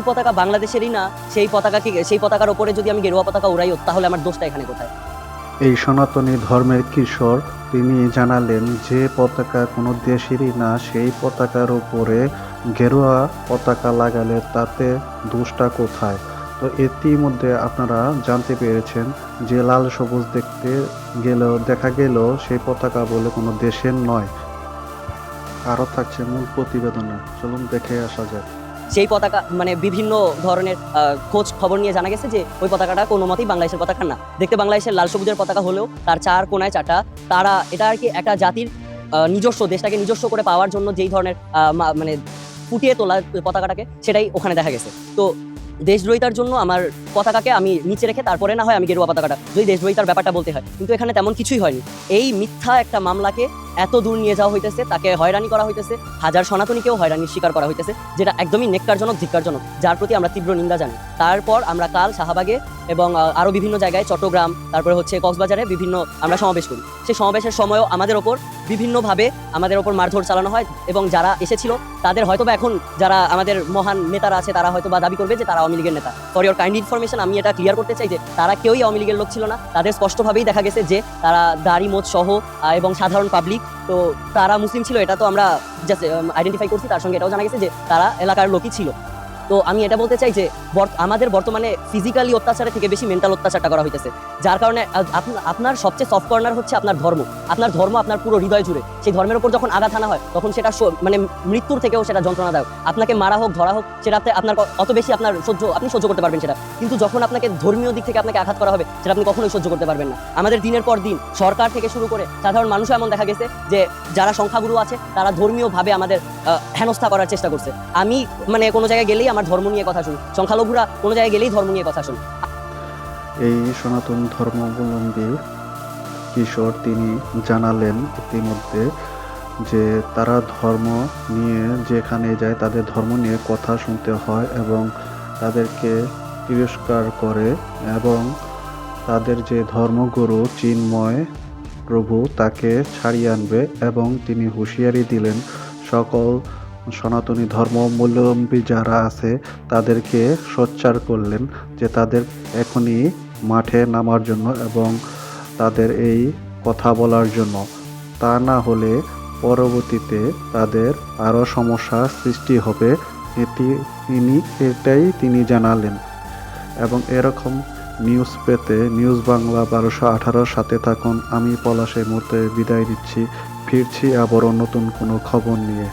সেই পতাকা বাংলাদেশেরই না, সেই পতাকা কি সেই পতাকার ওপরে যদি আমি গেরুয়া পতাকা উড়াই তাহলে আমার দোষটা এখানে কোথায়? এই সনাতনী ধর্মের কিশোর, তিনি জানালেন যে পতাকা কোনো দেশেরই না, সেই পতাকার উপরে গেরুয়া পতাকা লাগালে তাতে দোষটা কোথায়? তো ইতিমধ্যে আপনারা জানতে পেরেছেন যে লাল সবুজ দেখতে গেলেও, দেখা গেল সেই পতাকা বলে কোনো দেশের নয়। আরও থাকছে মূল প্রতিবেদনে, চলুন দেখে আসা যাক। সেই পতাকা মানে বিভিন্ন ধরনের খোঁজ খবর নিয়ে জানা গেছে যে ওই পতাকাটা কোনো মতেই বাংলাদেশের পতাকা না। দেখতে বাংলাদেশের লাল সবুজের পতাকা হলেও তার চার কোনায় চারটা, তারা, এটা আর কি একটা জাতির নিজস্ব, দেশটাকে নিজস্ব করে পাওয়ার জন্য যেই ধরনের মানে ফুটিয়ে তোলা পতাকাটাকে, সেটাই ওখানে দেখা গেছে। তো দেশদ্রোহিতার জন্য আমার পতাকাকে আমি নিচে রেখে তারপরে না হয় আমি গেরুয়া পতাকাটা, যদি দেশদ্রোহিতার ব্যাপারটা বলতে হয়। কিন্তু এখানে তেমন কিছুই হয়নি। এই মিথ্যা একটা মামলাকে এত দূর নিয়ে যাওয়া হইতেছে তাকে হয়রানি করা হইতেছে হাজার সনাতনীকেও হয়রানির শিকার করা হইতেছে যেটা একদমই নেককারজনক ধিক্কারজনক যার প্রতি আমরা তীব্র নিন্দা জানি। তারপর আমরা কাল শাহবাগে এবং আহ, আরও বিভিন্ন জায়গায় চট্টগ্রাম তারপরে হচ্ছে কক্সবাজারে বিভিন্ন আমরা সমাবেশ করি। সেই সমাবেশের সময়ও আমাদের ওপর বিভিন্নভাবে আমাদের ওপর মারধর চালানো হয় এবং যারা এসেছিল তাদের হয়তো বা এখন যারা আমাদের মহান নেতারা আছে তারা হয়তো বা দাবি করবে যে তারা আওয়ামী লীগের নেতা। ফর ইওর কাইন্ড ইনফরমেশন আমি এটা ক্লিয়ার করতে চাই যে তারা কেউই আওয়ামী লীগের লোক ছিল না। তাদের স্পষ্টভাবেই দেখা গেছে যে তারা দাড়ি মোচ সহ এবং সাধারণ পাবলিক তো তারা মুসলিম ছিল, এটা তো আমরা জাস্ট আইডেন্টিফাই করছি। তার সঙ্গে এটাও জানা গেছে যে তারা এলাকার লোকই ছিল। তো আমি এটা বলতে চাই যে আমাদের বর্তমানে ফিজিক্যালি অত্যাচারের থেকে বেশি মেন্টাল অত্যাচারটা করা হইতেছে। যার কারণে আপনার সবচেয়ে সফট কর্নার হচ্ছে আপনার ধর্ম। আপনার ধর্ম আপনার পুরো হৃদয় জুড়ে। সেই ধর্মের উপর যখন আঘাত আনা হয়, তখন সেটা মানে মৃত্যুর থেকেও সেটা যন্ত্রণাদায়ক। আপনাকে মারা হোক, ধরা হোক, সেটাতে আপনার অত বেশি আপনার সহ্য আপনি সহ্য করতে পারবেন সেটা। কিন্তু যখন আপনাকে ধর্মীয় দিক থেকে আপনাকে আঘাত করা হবে, সেটা আপনি কখনোই সহ্য করতে পারবেন না। আমাদের দিনের পর দিন, সরকার থেকে শুরু করে সাধারণ মানুষও এমন দেখা গেছে যে যারা সংখ্যাগুরু আছে, তারা ধর্মীয়ভাবে আমাদের হেনস্থা করার চেষ্টা করছে। আমি মানে কোনো জায়গায় গেলেই আমার ধর্ম নিয়ে কথা শুনি। সংখ্যালঘুরা কোনো জায়গায় গেলেই ধর্ম নিয়ে কথা শুনি। এই সনাতন ধর্মাবলম্বী কিশোর তিনি জানালেন ইতিমধ্যে যে তারা ধর্ম নিয়ে যেখানে যায় তাদের ধর্ম নিয়ে কথা শুনতে হয় এবং তাদেরকে তিরস্কার করে এবং তাদের যে ধর্মগুরু চিন্ময় প্রভু তাকে ছাড়িয়ে আনবে এবং তিনি হুঁশিয়ারি দিলেন, সকল সনাতনী ধর্মাবলম্বী যারা আছে, তাদেরকে সোচ্চার করলেন যে তাদের এখনই মাঠে নামার জন্য এবং তাদের এই কথা বলার জন্য। তা না হলে পরবর্তীতে তাদের আরও সমস্যার সৃষ্টি হবে। এটি তিনি, এটাই তিনি জানালেন। এবং এরকম নিউজ পেতে নিউজ বাংলা বারোশো আঠারোর সাথে থাকুন। আমি পলাশে মুহূর্তে বিদায় দিচ্ছি ফিরছি আবারও নতুন কোনো খবর নিয়ে।